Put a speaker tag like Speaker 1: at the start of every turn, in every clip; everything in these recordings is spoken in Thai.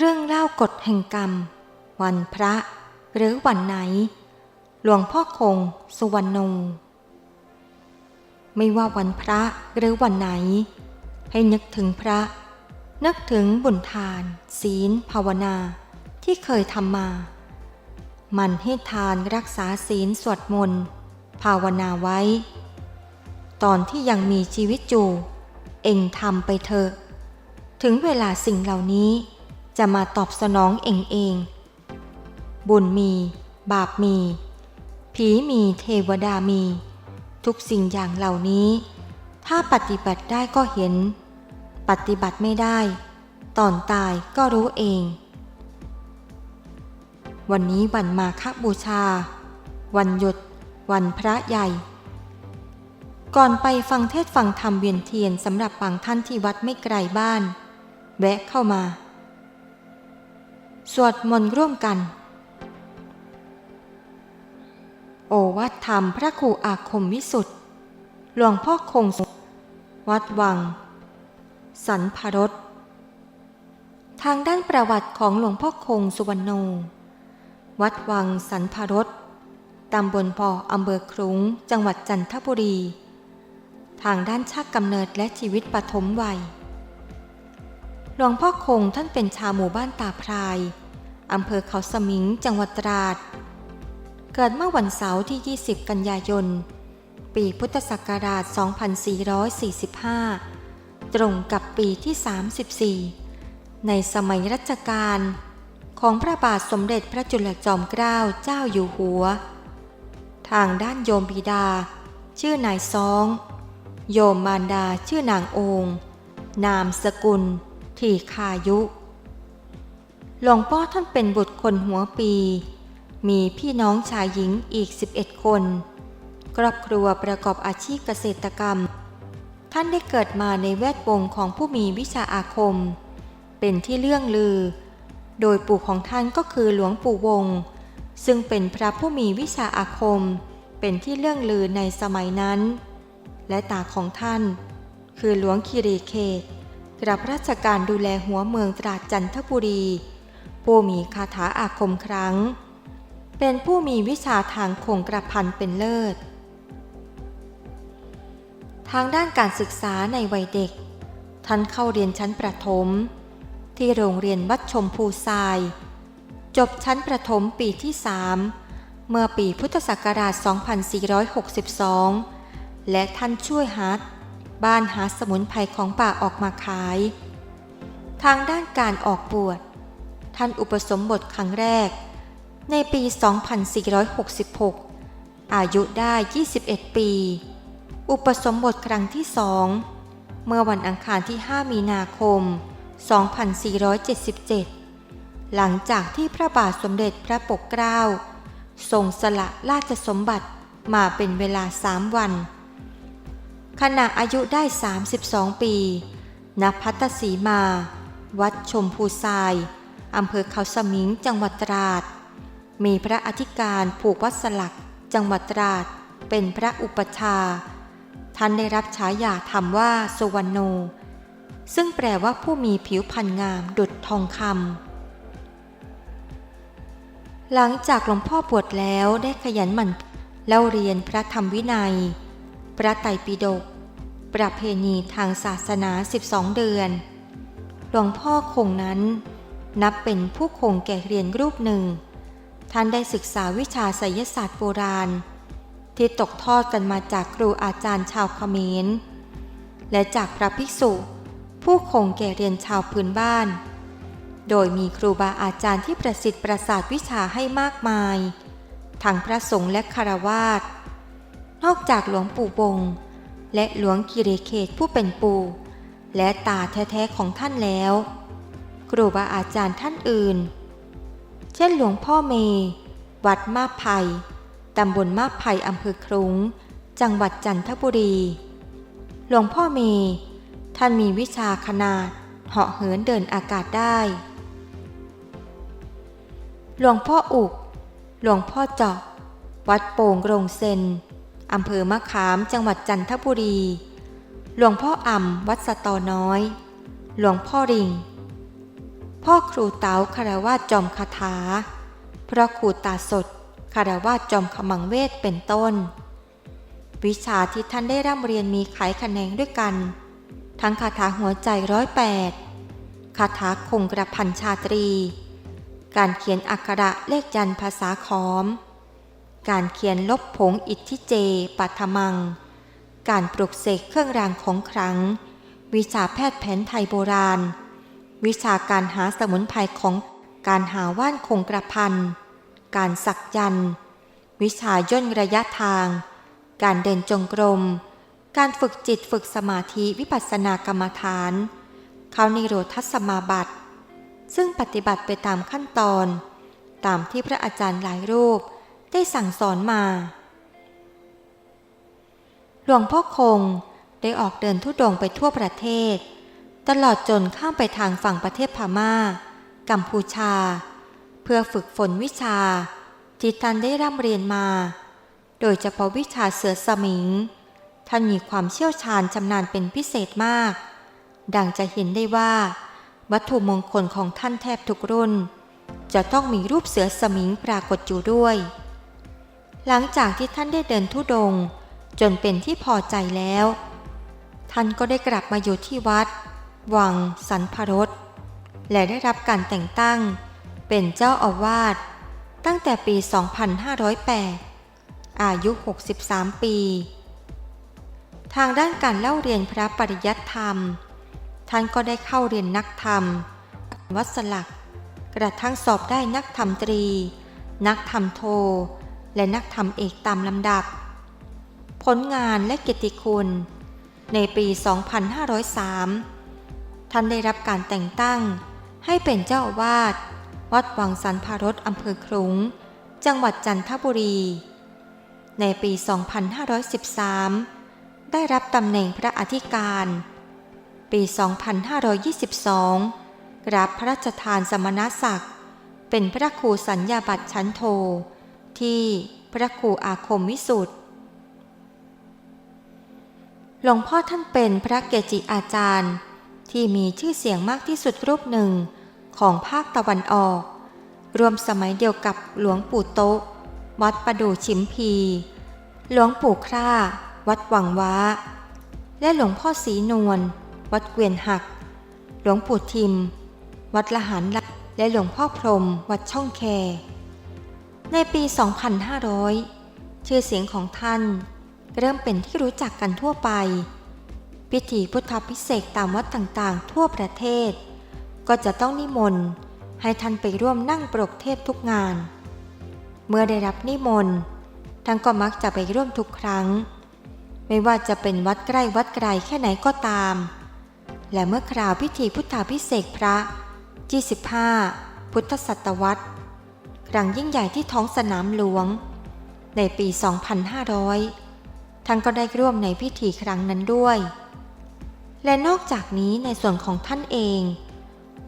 Speaker 1: เรื่องเล่ากฎแห่งกรรม วันพระ หรือวันไหน หลวงพ่อคง สุวรรณโนไม่ว่าวันพระหรือวันไหน ให้นึกถึงพระ นึกถึงบุญทาน ศีล ภาวนา ที่เคยทำมา มันให้ทานรักษาศีลสวดมนต์ ภาวนาไว้ ตอนที่ยังมีชีวิตอยู่ เองทำไปเถอะ ถึงเวลาสิ่งเหล่านี้ จะมาตอบสนองเองเอง บุญมี บาปมี ผีมีเทวดามี ทุกสิ่งอย่างเหล่านี้ ถ้าปฏิบัติได้ก็เห็น ปฏิบัติไม่ได้ ตอนตายก็รู้เอง วันนี้วันมาฆบูชา วันหยุด วันพระใหญ่ ก่อนไปฟังเทศฟังธรรมเวียนเทียนสำหรับบางท่านที่วัดไม่ไกลบ้าน แวะเข้ามา สวดมนต์ร่วมกัน โอวัดธรรมพระครูอาคมวิสุทธ์หลวงพ่อคงวัดวัง สันพรสทางด้านประวัติของหลวงพ่อคงสุวรรณโน วัดวังสันพรสตำบลพออำเภอครุงจังหวัดจันทบุรี ทางด้านชาติกำเนิดและชีวิตปฐมวัย หลวงพ่อคงท่านเป็นชาวหมู่บ้านตาพรายอำเภอเขาสมิงจังหวัดตราด เกิดเมื่อวันเสาร์ที่ 20 กันยายน ปีพุทธศักราช 2445 ตรงกับปีที่ 34 ในสมัยรัชกาลของพระบาทสมเด็จพระจุลจอมเกล้าเจ้าอยู่หัว ทางด้านโยมบิดา ชื่อนายซอง โยมมารดาชื่อนางองนามสกุล ทีคายุ หลวงพ่อท่านเป็นบุตรคนหัวปี มีพี่น้องชายหญิงอีก 11 คน ครอบครัวประกอบอาชีพเกษตรกรรม ท่านได้เกิดมาในแวดวงของผู้มีวิชาอาคม เป็นที่เลื่องลือ โดยปู่ของท่านก็คือหลวงปู่วง ซึ่งเป็นพระผู้มีวิชาอาคม เป็นที่เลื่องลือในสมัยนั้น และตาของท่าน คือหลวงคีรีเขต รับราชการดูแลหัวเมืองตราดจันทบุรี ผู้มีคาถาอาคมครั้ง เป็นผู้มีวิชาทางคงกระพันเป็นเลิศ ทางด้านการศึกษาในวัยเด็ก ท่านเข้าเรียนชั้นประถม ที่โรงเรียนวัดชมพูทราย จบชั้นประถมปีที่3เมื่อปีพุทธศักราช 2462 และท่านช่วยหา บ้านหาสมุนไพรของป่าออกมาขาย ทางด้านการออกบวช ท่านอุปสมบทครั้งแรก ในปี 2466 อายุได้ 21 ปี อุปสมบทครั้งที่สองเมื่อวันอังคารที่ 5 มีนาคม 2477 หลังจากที่พระบาทสมเด็จพระปกเกล้าทรงสละราชสมบัติมาเป็นเวลาสามวัน ขณะอายุได้ 32 ปีณพัตสีมา วัดชมพูทราย อำเภอเขาสมิง จังหวัดตราด มีพระอธิการผูกวัดสลัก จังหวัดตราด เป็นพระอุปชา ท่านได้รับฉายาธรรมว่าสุวรรณโน ซึ่งแปลว่าผู้มีผิวพรรณงามดุจทองคำ หลังจากหลวงพ่อบวชแล้วได้ขยันหมั่นเล่าเรียนพระธรรมวินัย พระไตรปิฎกประเพณีทางศาสนา 12 เดือน หลวงพ่อคงนั้น นับเป็นผู้คงแก่เรียนรูปหนึ่ง ท่านได้ศึกษาวิชาไสยศาสตร์โบราณ ที่ตกทอดกันมาจากครูอาจารย์ชาวเขมร และจากพระภิกษุ ผู้คงแก่เรียนชาวพื้นบ้าน โดยมีครูบาอาจารย์ที่ประสิทธิ์ประสาทวิชาให้มากมาย ทั้งพระสงฆ์และคารวาส นอกจากหลวงปู่บงและหลวงกิริเขตผู้เป็นปู่และตาแท้ๆของท่านแล้วครูบาอาจารย์ท่านอื่น เช่นหลวงพ่อเมวัดมาบไผ่ตำบลมาบไผ่อำเภอครุงจังหวัดจันทบุรี หลวงพ่อเมท่านมีวิชาขนาดเหาะเหินเดินอากาศได้ หลวงพ่ออุก หลวงพ่อเจาะ วัดโป่งโรงเซน อำเภอมะขามจังหวัดจันทบุรี หลวงพ่ออ่ำวัดสตอน้อย หลวงพ่อริง พ่อครูเต๋าคารวาจอมคาถา พระครูตาสดคารวาจอมขมังเวทเป็นต้น วิชาที่ท่านได้ร่ำเรียนมีไขแขนงด้วยกัน ทั้งคาถาหัวใจร้อยแปดคาถาคงกระพันชาตรี การเขียนอักขระเลขยันภาษาขอม การเขียนลบผงอิทธิเจปัทมัง การปลุกเสกเครื่องรางของขลังวิชาแพทย์แผนไทยโบราณ วิชาการหาสมุนไพรของการหาว่านคงกระพัน การสักยัน วิชาย่นระยะทาง การเดินจงกรม การฝึกจิตฝึกสมาธิวิปัสสนากรรมฐาน เขานิโรธสมาบัติ ซึ่งปฏิบัติไปตามขั้นตอน ตามที่พระอาจารย์หลายรูป ได้สั่งสอนมา หลวงพ่อคงได้ออกเดินทุดงค์ไปทั่วประเทศ ตลอดจนข้ามไปทางฝั่งประเทศพม่า กัมพูชา เพื่อฝึกฝนวิชาที่ท่านได้ร่ำเรียนมา โดยเฉพาะวิชาเสือสมิง ท่านมีความเชี่ยวชาญชำนาญเป็นพิเศษมาก ดังจะเห็นได้ว่า วัตถุมงคลของท่านแทบทุกรุ่น จะต้องมีรูปเสือสมิงปรากฏอยู่ด้วย หลังจากที่ท่านได้เดินทุดง จนเป็นที่พอใจแล้ว ท่านก็ได้กลับมาอยู่ที่วัด วังสันพรสและได้รับการแต่งตั้ง เป็นเจ้าอาวาสตั้งแต่ปี 2508 อายุ 63 ปี ทางด้านการเล่าเรียนพระปริยัติธรรม ท่านก็ได้เข้าเรียนนักธรรม วัดสลัก กระทั่งสอบได้นักธรรมตรี นักธรรมโท และนักธรรมเอกตามลำดับ ผลงานและเกียรติคุณ ในปี 2503 ท่านได้รับการแต่งตั้ง ให้เป็นเจ้าอาวาสวัดวังสันพารสอำเภอครุง จังหวัดจันทบุรี ในปี 2513 ได้รับตำแหน่งพระอธิการ ปี 2522 รับพระราชทานสมณศักดิ์ เป็นพระครูสัญญาบัตรชั้นโท ที่พระครูอาคมวิสุทธ์หลวงพ่อท่านเป็นพระเกจิอาจารย์ ที่มีชื่อเสียงมากที่สุดรูปหนึ่งของภาคตะวันออก รวมสมัยเดียวกับหลวงปู่โต๊ะ วัดประดูชิมพี หลวงปู่คร่า วัดวังว้า และหลวงพ่อศรีนวล วัดเกวียนหัก หลวงปู่ทิม วัดละหารและหลวงพ่อพรม วัดช่องแค ในปี 2500 ชื่อเสียงของท่าน เริ่มเป็นที่รู้จักกันทั่วไป พิธีพุทธพิเศษตามวัดต่างๆ ทั่วประเทศ ก็จะต้องนิมนต์ให้ท่านไปร่วมนั่งปรกเทศทุกงาน เมื่อได้รับนิมนต์ท่านก็มักจะไปร่วมทุกครั้ง ไม่ว่าจะเป็นวัดใกล้วัดไกลแค่ไหนก็ตาม และเมื่อคราวพิธีพุทธาพิเศษพระ 25 พุทธศตวรรษ ครั้งยิ่งใหญ่ที่ท้องสนามหลวง ในปี 2500 ท่านก็ได้ร่วมในพิธีครั้งนั้นด้วย และนอกจากนี้ในส่วนของท่านเอง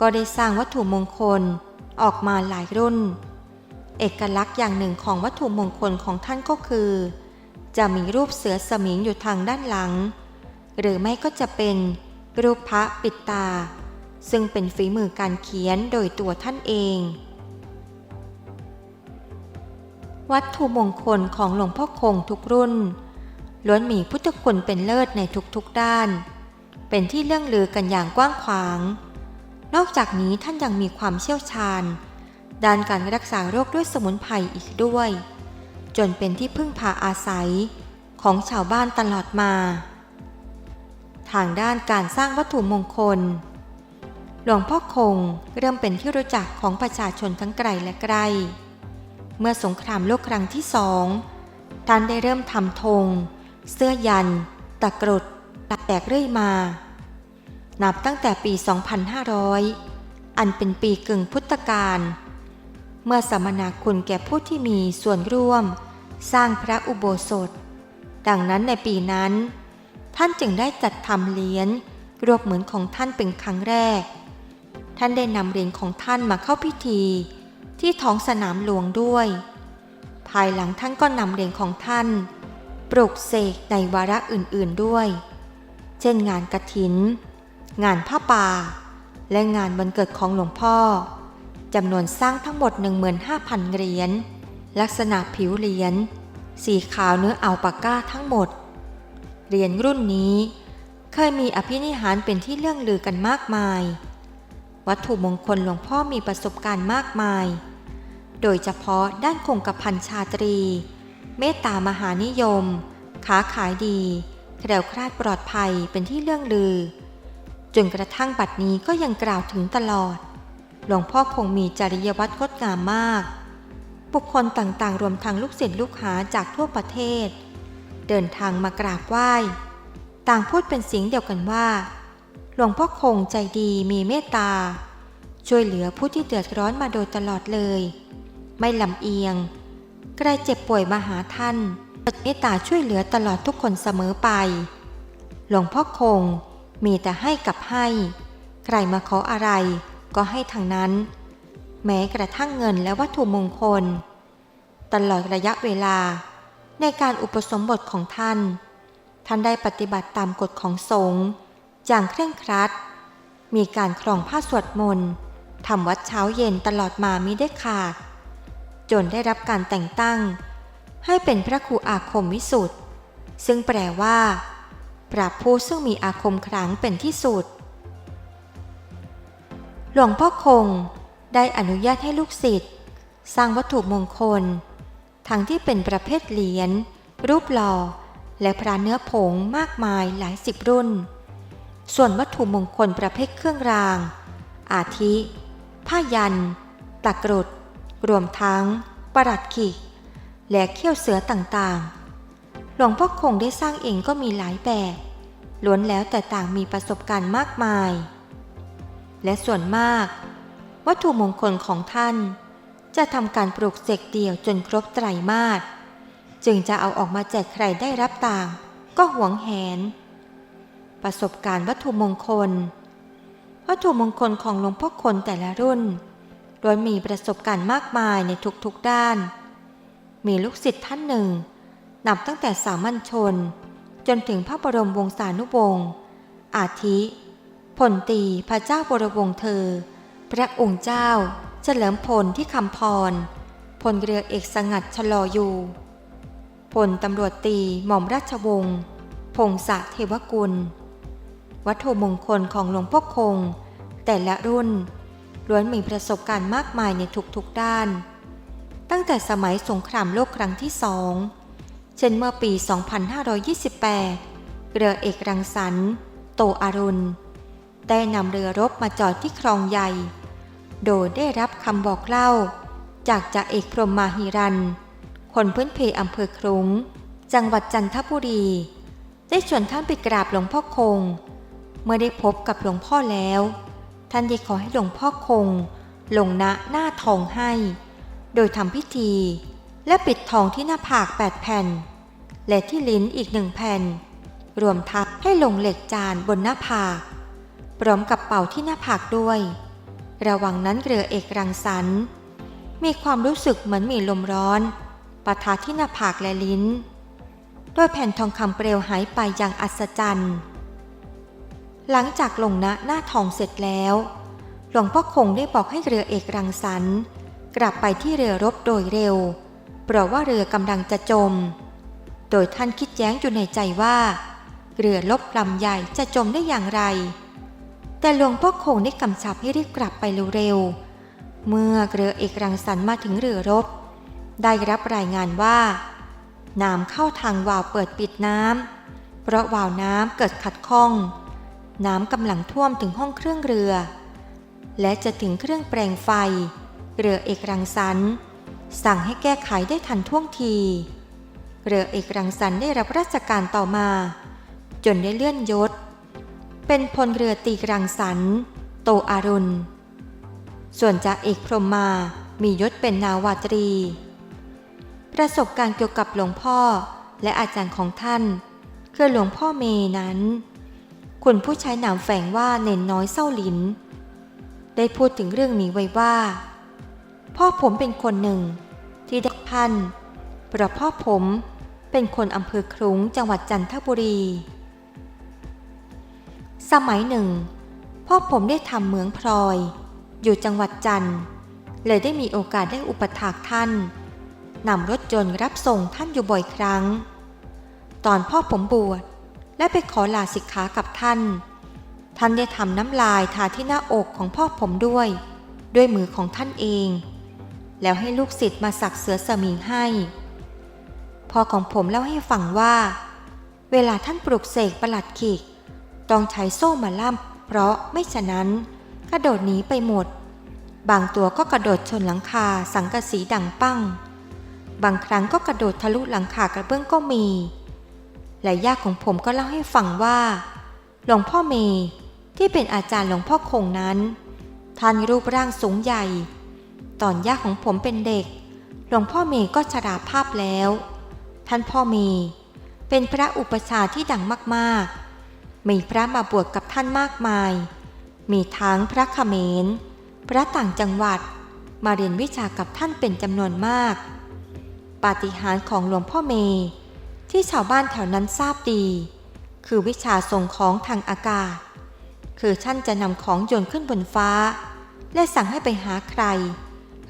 Speaker 1: ก็ได้สร้างวัตถุมงคลออกมาหลายรุ่น เอกลักษณ์อย่างหนึ่งของวัตถุมงคลของท่านก็คือ จะมีรูปเสือสมิงอยู่ทางด้านหลัง หรือไม่ก็จะเป็นรูปพระปิดตา ซึ่งเป็นฝีมือการเขียนโดยตัวท่านเอง วัตถุมงคลของหลวงพ่อคงทุกรุ่น ล้วนมีพุทธคุณเป็นเลิศในทุกๆด้าน เป็นที่เรื่องลือกันอย่างกว้างขวาง นอกจากนี้ท่านยังมีความเชี่ยวชาญ ด้านการรักษาโรคด้วยสมุนไพรอีกด้วย จนเป็นที่พึ่งพาอาศัยของชาวบ้านตลอดมา ทางด้านการสร้างวัตถุมงคล หลวงพ่อคงเริ่มเป็นที่รู้จักของประชาชนทั้งไกลและใกล้ เมื่อสงครามโลกครั้งที่สองท่านได้เริ่มทำธง เสื้อยัน ตะกรุดตะแตกเรื่อยมา นับตั้งแต่ปี 2500 อันเป็นปีกึ่งพุทธกาล เมื่อสมนาคุณแก่ผู้ที่มีส่วนร่วม สร้างพระอุโบสถ ดังนั้นในปีนั้น ท่านจึงได้จัดทำเหรียญรวบเหมือนของท่านเป็นครั้งแรก ท่านได้นำเหรียญของท่านมาเข้าพิธี ที่ท้องสนามหลวงด้วย ภายหลังท่านก็นำเหรียญของท่าน ปลุกเสกในวาระอื่นๆด้วย เช่นงานกระถิน งานผ้าป่า และงานวันเกิดของหลวงพ่อจำนวนสร้างทั้งหมด 15,000 เหรียญลักษณะผิวเหรียญสีขาวเนื้ออัลปาก้าทั้งหมด เหรียญรุ่นนี้ เคยมีอภินิหารเป็นที่เรื่องลือกันมากมาย วัตถุมงคลหลวงพ่อมีประสบการณ์มากมาย โดยเฉพาะด้านคงกระพันชาตรี เมตตามหานิยมค้าขายดีแคล้วคลาดปลอดภัยเป็นที่เรื่องลือ จนกระทั่งบัดนี้ก็ยังกล่าวถึงตลอด หลวงพ่อคงมีจริยวัตรงดงามมาก บุคคลต่างๆ รวมทั้งลูกศิษย์ลูกหาจากทั่วประเทศ เดินทางมากราบไหว้ ต่างพูดเป็นเสียงเดียวกันว่า หลวงพ่อคงใจดีมีเมตตา ช่วยเหลือผู้ที่เดือดร้อนมาโดยตลอดเลย ไม่ลำเอียง ใครเจ็บป่วยมาหาท่านเมตตาช่วยเหลือตลอดทุกคนเสมอไป หลวงพ่อคงมีแต่ให้กับให้ ใครมาขออะไรก็ให้ทางนั้น แม้กระทั่งเงินและวัตถุมงคล ตลอดระยะเวลา ในการอุปสมบทของท่าน ท่านได้ปฏิบัติตามกฎของสงฆ์ อย่างเคร่งครัด มีการครองผ้าสวดมนต์ทำวัดเช้าเย็นตลอดมามิได้ขาด จนได้รับการแต่งตั้ง ให้เป็นพระครูอาคมวิสุทธ์ซึ่งแปลว่าปราบผู้ซึ่งมีอาคมขลังเป็นที่สุด หลวงพ่อคงได้อนุญาตให้ลูกศิษย์สร้างวัตถุมงคล ทั้งที่เป็นประเภทเหรียญรูปหล่อและพระเนื้อผงมากมายหลายสิบรุ่น ส่วนวัตถุมงคลประเภทเครื่องราง อาทิ ผ้ายัน ตะกรุด รวมทั้ง ประหลัดขิก และเขี้ยวเสือต่างๆ หลวงพ่อคงได้สร้างเองก็มีหลายแบบ ล้วนแล้วแต่ต่างมีประสบการณ์มากมาย และส่วนมาก วัตถุมงคลของท่าน จะทำการปลูกเสกเดี่ยวจนครบไตรมาส จึงจะเอาออกมาแจกใครได้รับต่าง ก็หวงแหน ประสบการณ์วัตถุมงคล วัตถุมงคลของหลวงพ่อคนแต่ละรุ่นล้วนมีประสบการณ์มากมายในทุกๆด้าน มีลูกศิษย์ท่านหนึ่ง นับตั้งแต่สามัญชน จนถึงพระบรมวงศานุวงศ์อาทิพลตีพระเจ้าบรวงศ์เธอ พระองค์เจ้า เฉลิมพลที่คำพร พลเรือเอกสงัดชะลออยู่พลตำรวจตีหม่อมราชวงศ์พงศะเทวกุล วัตถุมงคลของหลวงพ่อคง แต่ละรุ่นล้วนมีประสบการณ์มากมายในทุกๆด้าน ตั้งแต่สมัยสงครามโลกครั้งที่สองเช่นเมื่อปี 2528 เรือเอกรังสรรค์โตอารุณ ได้นำเรือรบมาจอดที่คลองใหญ่ โดยได้รับคำบอกเล่า จากจ่าเอกพรหมมาหิรัน คนพื้นเพอำเภอครุงจังหวัดจันทบุรี ได้ชวนท่านไปกราบหลวงพ่อคง เมื่อได้พบกับหลวงพ่อแล้ว ท่านได้ขอให้หลวงพ่อคง ลงณหน้าทองให้ โดยทำพิธี และปิดทองที่หน้าผากแปดแผ่น และที่ลิ้นอีกหนึ่งแผ่น รวมทับให้ลงเหล็กจานบนหน้าผากพร้อมกับเป่าที่หน้าผากด้วย ระหว่างนั้นเรือเอกรังสรรค์มีความรู้สึกเหมือนมีลมร้อนปะทะที่หน้าผากและลิ้นโดยแผ่นทองคำเปลวหายไปอย่างอัศจรรย์ หลังจากลงณหน้าทองเสร็จแล้ว หลวงพ่อคงได้บอกให้เรือเอกรังสรรค์กลับไปที่เรือรบโดยเร็ว เพราะว่าเรือกำลังจะจม โดยท่านคิดแย้งอยู่ในใจว่า เรือลบลำใหญ่จะจมได้อย่างไร แต่หลวงพ่อคงได้กำชับให้รีบกลับไปเร็วๆ เมื่อเรือเอกรังสรรค์มาถึงเรือรบ ได้รับรายงานว่า น้ำเข้าทางวาล์วเปิดปิดน้ำ เพราะวาล์วน้ำเกิดขัดข้อง น้ำกำลังท่วมถึงห้องเครื่องเรือ และจะถึงเครื่องแปลงไฟ เรือเอกรังสรรค์สั่งให้แก้ไขได้ทันท่วงที เรือเอกรังสรรค์ได้รับราชการต่อมา จนได้เลื่อนยศ เป็นพลเรือตีรังสรรค์โตอารุณ ส่วนจ่าเอกพรมมามียศเป็นนาวาตรี ประสบการณ์เกี่ยวกับหลวงพ่อและอาจารย์ของท่าน คือหลวงพ่อเมนั้น คุณผู้ใช้นามแฝงว่าเน่นน้อยเศร้าลินได้พูดถึงเรื่องนี้ไว้ว่า พ่อผมเป็นคนหนึ่ง ที่ได้พันเพราะพ่อผมเป็นคนอำเภอครุงจังหวัดจันทบุรี สมัยหนึ่ง พ่อผมได้ทำเหมืองพลอย อยู่จังหวัดจันทร์เลยได้มีโอกาสได้อุปถากท่านนำรถยนต์รับส่งท่านอยู่บ่อยครั้ง ตอนพ่อผมบวช และไปขอลาสิกขากับท่าน ท่านได้ทำน้ำลายทาที่หน้าอกของพ่อผมด้วย ด้วยมือของท่านเอง แล้วให้ลูกศิษย์มาสักเสือสมิงให้ พ่อของผมเล่าให้ฟังว่า เวลาท่านปลุกเสกประหลัดขีก ต้องใช้โซ่มาล่ำเพราะไม่ฉะนั้นกระโดดหนีไปหมด บางตัวก็กระโดดชนหลังคาสังกะสีดังปั้ง บางครั้งก็กระโดดทะลุหลังคากระเบื้องก็มี และย่าของผมก็เล่าให้ฟังว่า หลวงพ่อเมย์ที่เป็นอาจารย์หลวงพ่อคงนั้น ท่านรูปร่างสูงใหญ่ ตอนย่าของผมเป็นเด็ก หลวงพ่อเมย์ก็ชราภาพแล้ว ท่านพ่อเมย์เป็นพระอุปชาที่ดังมากๆ มีพระมาบวชกับท่านมากมาย มีทั้งพระเขมร พระต่างจังหวัด มาเรียนวิชากับท่านเป็นจำนวนมาก ปาฏิหาริย์ของหลวงพ่อเมย์ ที่ชาวบ้านแถวนั้นทราบดี คือวิชาส่งของทางอากาศ คือท่านจะนำของโยนขึ้นบนฟ้า และสั่งให้ไปหาใคร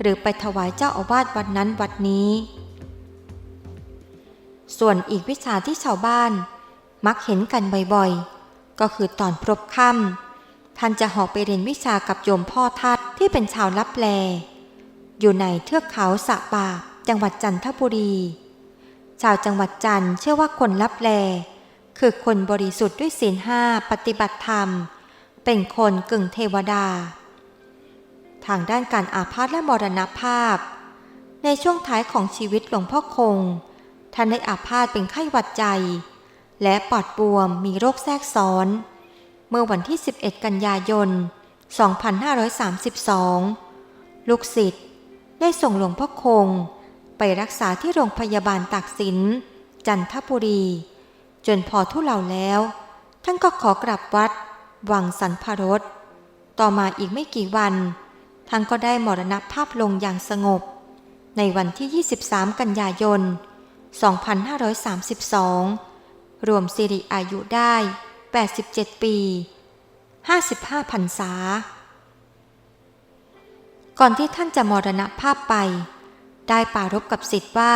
Speaker 1: หรือไปถวายเจ้าอาวาสวัดนั้นวัดนี้ ส่วนอีกวิชาที่ชาวบ้าน มักเห็นกันบ่อยๆ ก็คือตอนพรบค่ำท่านจะหอกไปเรียนวิชากับโยมพ่อทัดที่เป็นชาวลับแล อยู่ในเทือกเขาสะปาบจังหวัดจันทบุรี ชาวจังหวัดจันทร์เชื่อว่าคนลับแล คือคนบริสุทธิ์ด้วยศีลห้าปฏิบัติธรรม เป็นคนกึ่งเทวดา ทางด้านการอาพาธและมรณภาพ ในช่วงท้ายของชีวิตหลวงพ่อคง ท่านได้อาพาธเป็นไข้หวัดใจ และปอดบวมมีโรคแทรกซ้อน เมื่อวันที่ 11 กันยายน 2532 ลูกศิษย์ได้ส่งหลวงพ่อคง ไปรักษาที่โรงพยาบาลตากสิน จันทบุรี จนพอทุเลาแล้ว ท่านก็ขอกลับวัด วังสันพรสต่อมาอีกไม่กี่วัน ท่านก็ได้มรณภาพลงอย่างสงบ ในวันที่ 23 กันยายน 2532 รวมสิริอายุได้ 87 ปี 55พรรษา ก่อนที่ท่านจะมรณภาพไป ได้ปรารบกับสิทธิ์ว่า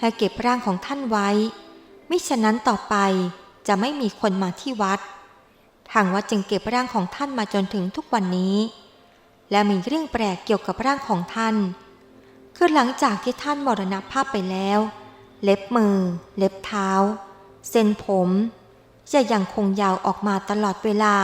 Speaker 1: ให้เก็บร่างของท่านไว้ มิฉะนั้นต่อไปจะไม่มีคนมาที่วัด ทางวัดจึงเก็บร่างของท่านมาจนถึงทุกวันนี้ และมีเรื่องแปลกเกี่ยวกับร่างของท่าน คือหลังจากที่ท่านมรณภาพไปแล้ว เล็บมือ เล็บเท้า เส้นผม จะยังคงยาวออกมาตลอดเวลา